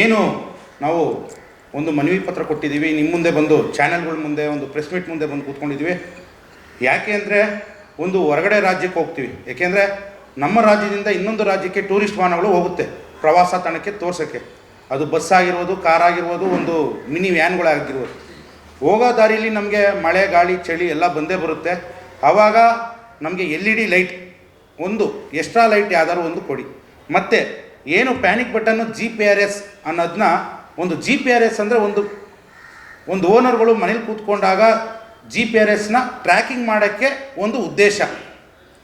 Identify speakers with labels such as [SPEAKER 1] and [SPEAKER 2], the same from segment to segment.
[SPEAKER 1] ಏನು ನಾವು ಒಂದು ಮನವಿ ಪತ್ರ ಕೊಟ್ಟಿದ್ದೀವಿ ನಿಮ್ಮ ಮುಂದೆ ಬಂದು, ಚಾನೆಲ್ಗಳ ಮುಂದೆ, ಒಂದು ಪ್ರೆಸ್ ಮೀಟ್ ಮುಂದೆ ಬಂದು ಕೂತ್ಕೊಂಡಿದ್ದೀವಿ. ಯಾಕೆ ಅಂದರೆ ಒಂದು ಹೊರಗಡೆ ರಾಜ್ಯಕ್ಕೆ ಹೋಗ್ತೀವಿ. ಏಕೆಂದರೆ ನಮ್ಮ ರಾಜ್ಯದಿಂದ ಇನ್ನೊಂದು ರಾಜ್ಯಕ್ಕೆ ಟೂರಿಸ್ಟ್ ವಾಹನಗಳು ಹೋಗುತ್ತೆ ಪ್ರವಾಸ ತಾಣಕ್ಕೆ ತೋರ್ಸೋಕ್ಕೆ. ಅದು ಬಸ್ ಆಗಿರ್ಬೋದು ಕಾರ್ ಆಗಿರ್ಬೋದು, ಒಂದು ಮಿನಿ ವ್ಯಾನ್ಗಳಾಗಿರ್ಬೋದು ಹೋಗೋ ದಾರಿಲಿ ನಮಗೆ ಮಳೆ, ಗಾಳಿ, ಚಳಿ ಎಲ್ಲ ಬಂದೇ ಬರುತ್ತೆ. ಆವಾಗ ನಮಗೆ ಎಲ್ ಇ ಡಿ ಲೈಟ್, ಒಂದು ಎಕ್ಸ್ಟ್ರಾ ಲೈಟ್ ಯಾವ್ದಾದ್ರು ಒಂದು ಕೊಡಿ. ಮತ್ತು ಏನು panic button G P R S ಅನ್ನೋದನ್ನ ಒಂದು ಜಿ ಪಿ ಆರ್ ಎಸ್ ಅಂದರೆ ಒಂದು ಒಂದು ಓನರ್ಗಳು ಮನೇಲಿ ಕೂತ್ಕೊಂಡಾಗ ಜಿ ಪಿ ಆರ್ ಎಸ್ನ ಟ್ರ್ಯಾಕಿಂಗ್ ಮಾಡೋಕ್ಕೆ ಒಂದು ಉದ್ದೇಶ.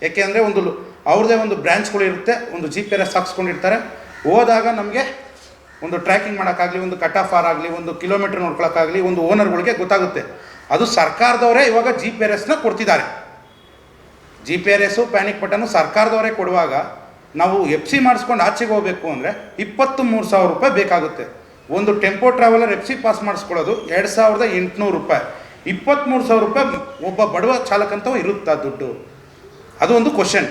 [SPEAKER 1] ಯಾಕೆಂದರೆ ಒಂದು ಅವ್ರದೇ ಅವ್ರದ್ದೇ ಒಂದು ಬ್ರ್ಯಾಂಚ್ಗಳು ಇರುತ್ತೆ, ಒಂದು ಜಿ ಪಿ ಆರ್ ಎಸ್ ಹಾಕ್ಸ್ಕೊಂಡಿರ್ತಾರೆ. ಹೋದಾಗ ನಮಗೆ ಒಂದು ಟ್ರ್ಯಾಕಿಂಗ್ ಮಾಡೋಕ್ಕಾಗಲಿ, ಒಂದು ಕಟ್ ಆಫ್ ಆರ್ ಆಗಲಿ, ಒಂದು ಕಿಲೋಮೀಟ್ರ್ ನೋಡ್ಕೊಳಕ್ಕಾಗಲಿ, ಒಂದು ಓನರ್ಗಳಿಗೆ ಗೊತ್ತಾಗುತ್ತೆ. ಅದು ಸರ್ಕಾರದವರೇ ಇವಾಗ ಜಿ ಪಿ ಆರ್ ಎಸ್ನ ಕೊಡ್ತಿದ್ದಾರೆ. G P R S panic button ಸರ್ಕಾರದವರೇ ಕೊಡುವಾಗ ನಾವು ಎಫ್ ಸಿ ಮಾಡಿಸ್ಕೊಂಡು ಆಚೆಗೆ ಹೋಗಬೇಕು ಅಂದರೆ ಇಪ್ಪತ್ತು ಮೂರು ಸಾವಿರ ರೂಪಾಯಿ ಬೇಕಾಗುತ್ತೆ. ಒಂದು tempo traveller F C pass ಮಾಡಿಸ್ಕೊಳ್ಳೋದು ಎರಡು ಸಾವಿರದ ಎಂಟುನೂರು ರೂಪಾಯಿ. ಇಪ್ಪತ್ತ್ಮೂರು ಸಾವಿರ ರೂಪಾಯಿ ಒಬ್ಬ ಬಡವ ಚಾಲಕಂತವ ಇರುತ್ತಾ ದುಡ್ಡು? ಅದು ಒಂದು ಕ್ವಶನ್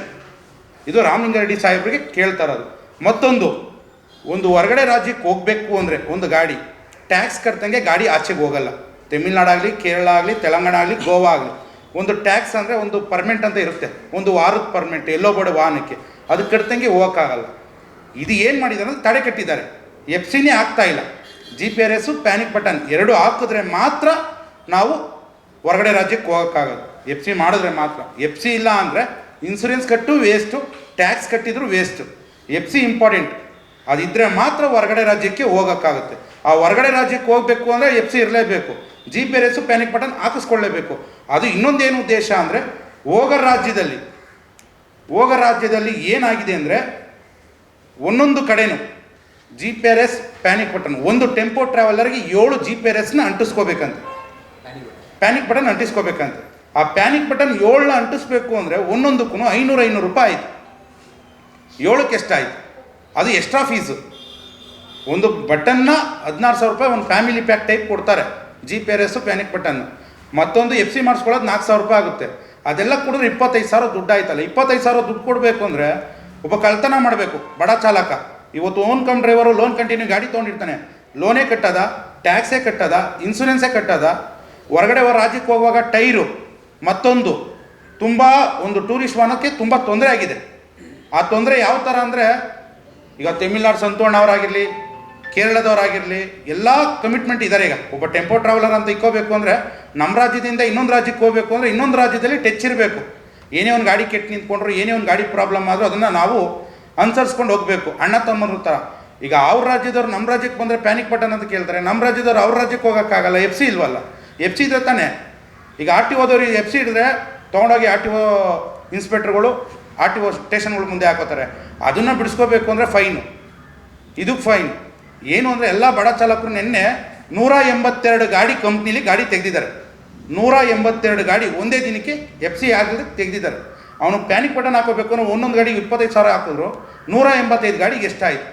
[SPEAKER 1] ಇದು ರಾಮಲಿಂಗಾರೆಡ್ಡಿ ಸಾಹೇಬರಿಗೆ ಕೇಳ್ತಾರದು ಮತ್ತೊಂದು, ಒಂದು ಹೊರಗಡೆ ರಾಜ್ಯಕ್ಕೆ ಹೋಗಬೇಕು ಅಂದರೆ ಒಂದು ಗಾಡಿ. ಟ್ಯಾಕ್ಸ್ ಕಟ್ದಂಗೆ ಗಾಡಿ ಆಚೆಗೆ ಹೋಗಲ್ಲ. ತಮಿಳ್ನಾಡಾಗಲಿ ಕೇರಳ ಆಗಲಿ, ತೆಲಂಗಾಣ ಆಗಲಿ, ಗೋವಾ ಆಗಲಿ. ಒಂದು ಟ್ಯಾಕ್ಸ್ ಅಂದರೆ ಒಂದು ಪರ್ಮೆಂಟ್ ಅಂತ ಇರುತ್ತೆ. ಒಂದು ವಾರದ ಪರ್ಮೆಂಟ್ ಎಲ್ಲೋ ಬಡ ವಾಹನಕ್ಕೆ. ಅದು ಕಟ್ದಂಗೆ ಹೋಗೋಕ್ಕಾಗಲ್ಲ. ಇದು ಏನು ಮಾಡಿದ್ದಾರೆ ಅಂದರೆ ತಡೆ ಕಟ್ಟಿದ್ದಾರೆ. ಎಫ್ ಸಿನೇ ಆಗ್ತಾ ಇಲ್ಲ. G P R S panic button ಎರಡು ಹಾಕಿದ್ರೆ ಮಾತ್ರ ನಾವು ಹೊರಗಡೆ ರಾಜ್ಯಕ್ಕೆ ಹೋಗೋಕ್ಕಾಗಲ್ಲ. ಎಫ್ ಸಿ ಮಾಡಿದ್ರೆ ಮಾತ್ರ. ಎಫ್ ಸಿ ಇಲ್ಲ ಅಂದರೆ ಇನ್ಸೂರೆನ್ಸ್ ಕಟ್ಟು ವೇಸ್ಟು ಟ್ಯಾಕ್ಸ್ ಕಟ್ಟಿದ್ರು ವೇಸ್ಟು ಎಫ್ ಸಿ ಇಂಪಾರ್ಟೆಂಟ್ ಅದಿದ್ದರೆ ಮಾತ್ರ ಹೊರಗಡೆ ರಾಜ್ಯಕ್ಕೆ ಹೋಗೋಕ್ಕಾಗುತ್ತೆ. ಆ ಹೊರಗಡೆ ರಾಜ್ಯಕ್ಕೆ ಹೋಗಬೇಕು ಅಂದರೆ ಎಫ್ ಸಿ ಇರಲೇಬೇಕು. G P R S panic button ಹಾಕಿಸ್ಕೊಳ್ಳೇಬೇಕು. ಅದು ಇನ್ನೊಂದೇನು ಉದ್ದೇಶ ಅಂದರೆ ಹೋಗೋ ರಾಜ್ಯದಲ್ಲಿ ಹೋಗೋ ರಾಜ್ಯದಲ್ಲಿ ಏನಾಗಿದೆ ಅಂದರೆ ಒಂದೊಂದು ಕಡೆನೂ G P R S panic button ಒಂದು ಟೆಂಪೋ ಟ್ರಾವೆಲರ್ಗೆ ಏಳು ಜಿ ಪಿ ಆರ್ ಎಸ್ನ ಅಂಟಿಸ್ಕೋಬೇಕಂತೆ. Panic button ಅಂಟಿಸ್ಕೋಬೇಕಂತೆ. ಆ ಪ್ಯಾನಿಕ್ ಬಟನ್ ಏಳನ್ನ ಅಂಟಿಸ್ಬೇಕು ಅಂದರೆ ಒಂದೊಂದಕ್ಕೂ ಐನೂರು ಐನೂರು ರೂಪಾಯಿ ಆಯಿತು. ಏಳಕ್ಕೆ ಎಷ್ಟಾಯಿತು? ಅದು ಎಕ್ಸ್ಟ್ರಾ ಫೀಸು ಒಂದು ಬಟನ್ನ ಹದಿನಾರು ಸಾವಿರ ರೂಪಾಯಿ ಒಂದು ಫ್ಯಾಮಿಲಿ ಪ್ಯಾಕ್ ಟೈಪ್ ಕೊಡ್ತಾರೆ G P R S panic button ಮತ್ತೊಂದು ಎಫ್ ಸಿ ಮಾಡಿಸ್ಕೊಳ್ಳೋದು ನಾಲ್ಕು ಸಾವಿರ ರೂಪಾಯಿ ಆಗುತ್ತೆ. ಅದೆಲ್ಲ ಕುಡಿದ್ರೆ ಇಪ್ಪತ್ತೈದು ಸಾವಿರ ದುಡ್ಡು ಆಯ್ತಲ್ಲ ಇಪ್ಪತ್ತೈದು ಸಾವಿರ ದುಡ್ಡು ಕೊಡಬೇಕು ಅಂದರೆ ಒಬ್ಬ ಕಳ್ತನ ಮಾಡಬೇಕು. ಬಡ ಚಾಲಕ. ಇವತ್ತು own cum driver loan continue ಗಾಡಿ ತೊಗೊಂಡಿರ್ತಾನೆ. ಲೋನೇ ಕಟ್ಟದ, ಟ್ಯಾಕ್ಸೇ ಕಟ್ಟದ, ಇನ್ಸೂರೆನ್ಸೇ ಕಟ್ಟದ. ಹೊರಗಡೆ ರಾಜ್ಯಕ್ಕೆ ಹೋಗುವಾಗ ಟೈರು, ಮತ್ತೊಂದು. ತುಂಬ ಒಂದು ಟೂರಿಸ್ಟ್ ವಾಹನಕ್ಕೆ ತುಂಬ ತೊಂದರೆ ಆಗಿದೆ. ಆ ತೊಂದರೆ ಯಾವ ಥರ ಅಂದರೆ, ಈಗ ತಮಿಳ್ನಾಡು ಸಂತೋಣ ಅವರಾಗಿರಲಿ ಕೇರಳದವರಾಗಿರಲಿ, ಎಲ್ಲ ಕಮಿಟ್ಮೆಂಟ್ ಇದ್ದಾರೆ ಈಗ. ಒಬ್ಬ ಟೆಂಪೋ ಟ್ರಾವೆಲರ್ ಅಂತ ಇಕ್ಕೋಬೇಕು ಅಂದರೆ ನಮ್ಮ ರಾಜ್ಯದಿಂದ ಇನ್ನೊಂದು ರಾಜ್ಯಕ್ಕೆ ಹೋಗಬೇಕು ಅಂದರೆ ಇನ್ನೊಂದು ರಾಜ್ಯದಲ್ಲಿ ಟಚ್ ಇರಬೇಕು. ಏನೇ ಒಂದು ಗಾಡಿ ಕೆಟ್ಟು ನಿಂತ್ಕೊಂಡ್ರು, ಏನೇ ಒಂದು ಗಾಡಿ ಪ್ರಾಬ್ಲಮ್ ಆದರೂ ಅದನ್ನು ನಾವು ಅನುಸರಿಸ್ಕೊಂಡು ಹೋಗಬೇಕು. ಅಣ್ಣ, ತಮ್ಮನ ಥರ ಈಗ ಅವ್ರ ರಾಜ್ಯದವ್ರು ನಮ್ಮ ರಾಜ್ಯಕ್ಕೆ ಬಂದರೆ ಪ್ಯಾನಿಕ್ ಬಟನ್ ಅಂತ ಕೇಳ್ತಾರೆ ನಮ್ಮ ರಾಜ್ಯದವ್ರು ಅವ್ರ ರಾಜ್ಯಕ್ಕೆ ಹೋಗೋಕ್ಕಾಗಲ್ಲ. ಎಫ್ ಸಿ ಇಲ್ವಲ್ಲ? ಎಫ್ ಸಿ ಇದ್ರೆ ತಾನೇ. ಈಗ ಆರ್ ಟಿ ಓದವ್ರಿಗೆ ಎಫ್ ಸಿ ಹಿಡಿದ್ರೆ ತೊಗೊಂಡೋಗಿ ಆರ್ ಟಿ ಒ ಇನ್ಸ್ಪೆಕ್ಟ್ರ್ಗಳು ಆರ್ ಟಿ ಒ ಸ್ಟೇಷನ್ಗಳು ಮುಂದೆ ಹಾಕೋತಾರೆ. ಅದನ್ನು ಬಿಡಿಸ್ಕೋಬೇಕು ಅಂದರೆ ಫೈನು ಇದು ಫೈನ್ ಏನು ಅಂದರೆ ಎಲ್ಲ ಬಡ ಚಾಲಕರು ನಿನ್ನೆ ನೂರ ಎಂಬತ್ತೆರಡು ಗಾಡಿ ಕಂಪ್ನಿಲಿ ಗಾಡಿ ತೆಗೆದಿದ್ದಾರೆ. ನೂರ ಎಂಬತ್ತೆರಡು ಗಾಡಿ ಒಂದೇ ದಿನಕ್ಕೆ ಎಫ್ ಸಿ ಆಗದೆ ತೆಗೆದಿದ್ದಾರೆ. ಅವನು ಪ್ಯಾನಿಕ್ ಬಟನ್ ಹಾಕೋಬೇಕು ಅಂದ್ರೆ ಒಂದೊಂದು ಗಾಡಿಗೆ ಇಪ್ಪತ್ತೈದು ಸಾವಿರ ಹಾಕಿದ್ರು. ನೂರ ಎಂಬತ್ತೈದು ಗಾಡಿಗೆ ಎಷ್ಟಾಯಿತು?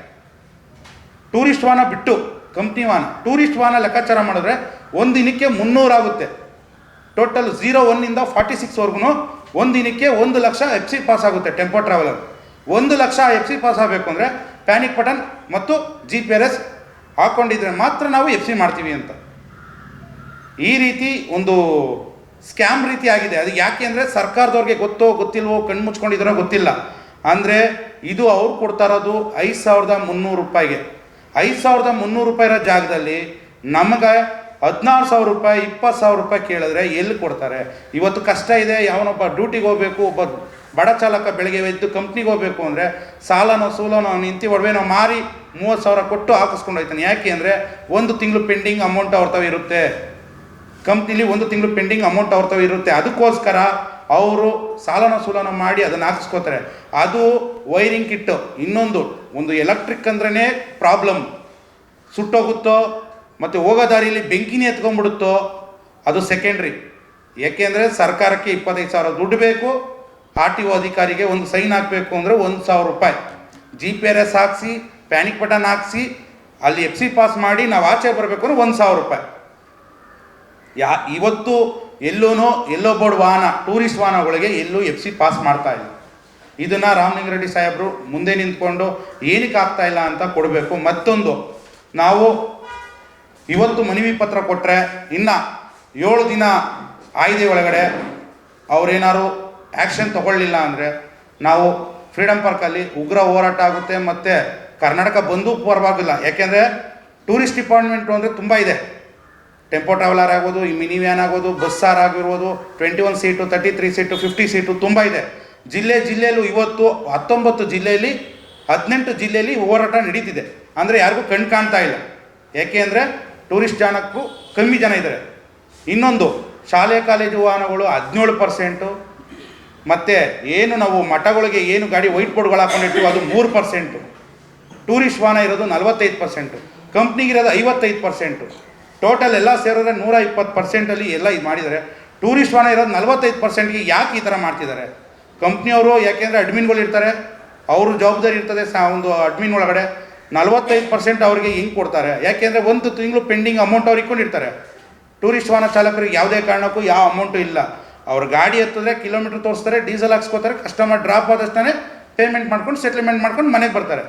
[SPEAKER 1] ಟೂರಿಸ್ಟ್ ವಾಹನ ಬಿಟ್ಟು ಕಂಪ್ನಿ ವಾಹನ. ಟೂರಿಸ್ಟ್ ವಾಹನ ಲೆಕ್ಕಾಚಾರ ಮಾಡಿದ್ರೆ ಒಂದು ದಿನಕ್ಕೆ ಮುನ್ನೂರಾಗುತ್ತೆ ಟೋಟಲ್ ಝೀರೋ ಒನ್ನಿಂದ ಫಾರ್ಟಿ ಸಿಕ್ಸ್ವರೆಗೂ ಒಂದು ದಿನಕ್ಕೆ ಒಂದು ಲಕ್ಷ ಎಫ್ ಸಿ ಪಾಸ್ ಆಗುತ್ತೆ ಟೆಂಪೋ ಟ್ರಾವೆಲರ್ ಒಂದು ಲಕ್ಷ ಎಫ್ ಸಿ ಪಾಸ್ ಆಗಬೇಕು ಅಂದರೆ ಪ್ಯಾನಿಕ್ ಬಟನ್ ಮತ್ತು ಜಿ ಪಿ ಆರ್ ಎಸ್ ಹಾಕ್ಕೊಂಡಿದ್ರೆ ಮಾತ್ರ ನಾವು ಎಫ್ ಸಿ ಮಾಡ್ತೀವಿ ಅಂತ. ಈ ರೀತಿ ಒಂದು ಸ್ಕ್ಯಾಮ್ ರೀತಿ ಆಗಿದೆ. ಅದು ಯಾಕೆ ಅಂದರೆ ಸರ್ಕಾರದವ್ರಿಗೆ ಗೊತ್ತೋ ಗೊತ್ತಿಲ್ವೋ ಕಣ್ಣು ಮುಚ್ಕೊಂಡಿದ್ರೋ ಗೊತ್ತಿಲ್ಲ. ಅಂದರೆ ಇದು ಅವ್ರು ಕೊಡ್ತಾ ಇರೋದು ಐದು ಸಾವಿರದ ಮುನ್ನೂರು ರೂಪಾಯಿಗೆ. ಐದು ಸಾವಿರದ ಮುನ್ನೂರು ರೂಪಾಯಿ ಇರೋ ಜಾಗದಲ್ಲಿ ನಮಗೆ ಹದಿನಾರು ಸಾವಿರ ರೂಪಾಯಿ, ಇಪ್ಪತ್ತು ಸಾವಿರ ರೂಪಾಯಿ ಕೇಳಿದ್ರೆ ಎಲ್ಲಿ ಕೊಡ್ತಾರೆ? ಇವತ್ತು ಕಷ್ಟ ಇದೆ, ಯಾವನೊಬ್ಬ ಡ್ಯೂಟಿಗೆ ಹೋಗಬೇಕು, ಒಬ್ಬ ಬಡ ಚಾಲಕ ಬೆಳಗ್ಗೆ ಎದ್ದು ಕಂಪ್ನಿಗೆ ಹೋಗಬೇಕು ಅಂದರೆ ಸಾಲನೋ ಸೂಲನೋ ನಿಂತಿ ಒಡವೆನೋ ಮಾರಿ ಮೂವತ್ತು ಸಾವಿರ ಕೊಟ್ಟು ಹಾಕಿಸ್ಕೊಂಡು ಹೋಗ್ತಾನೆ. ಯಾಕೆ ಅಂದರೆ ಒಂದು ತಿಂಗಳು ಪೆಂಡಿಂಗ್ ಅಮೌಂಟ್ ಅವ್ರ ಇರುತ್ತೆ. ಕಂಪ್ನಿಲಿ ಒಂದು ತಿಂಗಳು ಪೆಂಡಿಂಗ್ ಅಮೌಂಟ್ ಅವ್ರ ಇರುತ್ತೆ. ಅದಕ್ಕೋಸ್ಕರ ಅವರು ಸಾಲನ ಸೂಲನ ಮಾಡಿ ಅದನ್ನು ಹಾಕಿಸ್ಕೋತಾರೆ. ಅದು ವೈರಿಂಗ್ ಕಿಟ್ಟು ಇನ್ನೊಂದು, ಒಂದು ಎಲೆಕ್ಟ್ರಿಕ್ ಅಂದ್ರೇ ಪ್ರಾಬ್ಲಮ್ ಸುಟ್ಟೋಗುತ್ತೋ ಮತ್ತು ಹೋಗೋ ದಾರಿಯಲ್ಲಿ ಬೆಂಕಿನೇ ಎತ್ಕೊಂಡ್ಬಿಡುತ್ತೋ, ಅದು ಸೆಕೆಂಡ್ರಿ ಏಕೆಂದರೆ ಸರ್ಕಾರಕ್ಕೆ ಇಪ್ಪತ್ತೈದು ಸಾವಿರ ದುಡ್ಡು ಬೇಕು ಆರ್ ಟಿ ಒ ಅಧಿಕಾರಿಗೆ ಒಂದು ಸೈನ್ ಹಾಕಬೇಕು ಅಂದರೆ ಒಂದು ಸಾವಿರ ರೂಪಾಯಿ. ಜಿ ಪಿ ಆರ್ ಎಸ್ ಹಾಕಿಸಿ ಪ್ಯಾನಿಕ್ ಬಟನ್ ಹಾಕಿಸಿ, ಅಲ್ಲಿ ಎಫ್ ಸಿ ಪಾಸ್ ಮಾಡಿ ನಾವು ಆಚೆ ಬರಬೇಕು ಅಂದರೆ ಒಂದು ಸಾವಿರ ರೂಪಾಯಿ. ಯಾ, ಇವತ್ತು ಎಲ್ಲೂ ಎಲ್ಲೋ ಬೋರ್ಡ್ ವಾಹನ ಟೂರಿಸ್ಟ್ ವಾಹನಗಳಿಗೆ ಎಲ್ಲೂ ಎಫ್ ಸಿ ಪಾಸ್ ಮಾಡ್ತಾ ಇಲ್ಲ. ಇದನ್ನು ರಾಮಲಿಂಗಾರೆಡ್ಡಿ ಸಾಹೇಬರು ಮುಂದೆ ನಿಂತ್ಕೊಂಡು ಏನಕ್ಕೆ ಆಗ್ತಾ ಇಲ್ಲ ಅಂತ ಕೊಡಬೇಕು ಮತ್ತೊಂದು. ನಾವು ಇವತ್ತು ಮನವಿ ಪತ್ರ ಕೊಟ್ಟರೆ ಇನ್ನು ಏಳು ದಿನ ಆಯ್ದೆ ಒಳಗಡೆ ಅವರೇನಾದ್ರು ಆ್ಯಕ್ಷನ್ ತಗೊಳ್ಳಿಲ್ಲ ಅಂದರೆ ನಾವು ಫ್ರೀಡಮ್ ಪಾರ್ಕಲ್ಲಿ ಉಗ್ರ ಹೋರಾಟ ಆಗುತ್ತೆ ಮತ್ತು ಕರ್ನಾಟಕ ಬಂದು ಪರವಾಗಿಲ್ಲ. ಯಾಕೆಂದರೆ ಟೂರಿಸ್ಟ್ ಡಿಪಾರ್ಟ್ಮೆಂಟು ಅಂದರೆ ತುಂಬ ಇದೆ. ಟೆಂಪೋ ಟ್ರಾವೆಲರ್ ಆಗ್ಬೋದು, ಈ ಮಿನಿ ವ್ಯಾನ್ ಆಗೋದು ಬಸ್ ಸಾರ್ ಆಗಿರ್ಬೋದು twenty one seat thirty three seat fifty seat ತುಂಬ ಇದೆ. ಜಿಲ್ಲೆ ಜಿಲ್ಲೆಯಲ್ಲೂ ಇವತ್ತು ಹತ್ತೊಂಬತ್ತು ಜಿಲ್ಲೆಯಲ್ಲಿ, ಹದಿನೆಂಟು ಜಿಲ್ಲೆಯಲ್ಲಿ ಹೋರಾಟ ನಡೀತಿದೆ. ಅಂದರೆ ಯಾರಿಗೂ ಕಣ್ ಕಾಣ್ತಾ ಇಲ್ಲ. ಯಾಕೆ ಅಂದರೆ ಟೂರಿಸ್ಟ್ ಜಾನಕ್ಕೂ ಕಮ್ಮಿ ಜನ ಇದ್ದಾರೆ. ಇನ್ನೊಂದು, ಶಾಲೆ ಕಾಲೇಜು ವಾಹನಗಳು ಹದಿನೇಳು ಪರ್ಸೆಂಟು, ಮತ್ತು ಏನು ನಾವು ಮಠಗಳಿಗೆ ಏನು ಗಾಡಿ ವೈಟ್ ಬೋರ್ಡ್ಗಳು ಹಾಕೊಂಡಿರ್ತೀವಿ ಅದು ಮೂರು ಪರ್ಸೆಂಟು. ಟೂರಿಸ್ಟ್ ವಾಹನ ಇರೋದು ನಲವತ್ತೈದು ಪರ್ಸೆಂಟು. ಕಂಪ್ನಿಗಿರೋದು ಐವತ್ತೈದು ಪರ್ಸೆಂಟು. ಟೋಟಲ್ ಎಲ್ಲ ಸೇರಿದ್ರೆ ನೂರ ಇಪ್ಪತ್ತು ಪರ್ಸೆಂಟಲ್ಲಿ ಎಲ್ಲ ಇದು ಮಾಡಿದ್ದಾರೆ. ಟೂರಿಸ್ಟ್ ವಾಹನ ಇರೋದು ನಲವತ್ತೈದು ಪರ್ಸೆಂಟ್ಗೆ ಯಾಕೆ ಈ ಥರ ಮಾಡ್ತಿದ್ದಾರೆ? ಕಂಪ್ನಿಯವರು ಯಾಕೆಂದರೆ ಅಡ್ಮಿನ್ಗಳು ಇರ್ತಾರೆ, ಅವರು ಜವಾಬ್ದಾರಿ ಇರ್ತದೆ ಸಾ ಒಂದು ಅಡ್ಮಿನ್ ಒಳಗಡೆ. ನಲವತ್ತೈದು ಪರ್ಸೆಂಟ್ ಅವರಿಗೆ ಹಿಂಗೆ ಕೊಡ್ತಾರೆ. ಯಾಕೆಂದರೆ ಒಂದು ತಿಂಗಳು ಪೆಂಡಿಂಗ್ ಅಮೌಂಟ್ ಅವ್ರು ಇಟ್ಕೊಂಡಿರ್ತಾರೆ. ಟೂರಿಸ್ಟ್ ವಾಹನ ಚಾಲಕರಿಗೆ ಯಾವುದೇ ಕಾರಣಕ್ಕೂ ಯಾವ ಅಮೌಂಟು ಇಲ್ಲ. ಅವ್ರ ಗಾಡಿ ಎತ್ತಿದ್ರೆ ಕಿಲೋಮೀಟ್ರ್ ತೋರಿಸ್ತಾರೆ ಡೀಸೆಲ್ ಹಾಕ್ಸ್ಕೋತಾರೆ ಕಸ್ಟಮರ್ ಡ್ರಾಪ್ ಆದಷ್ಟೇ ಪೇಮೆಂಟ್ ಮಾಡ್ಕೊಂಡು ಸೆಟ್ಲ್ಮೆಂಟ್ ಮಾಡ್ಕೊಂಡು ಮನೆಗೆ ಬರ್ತಾರೆ.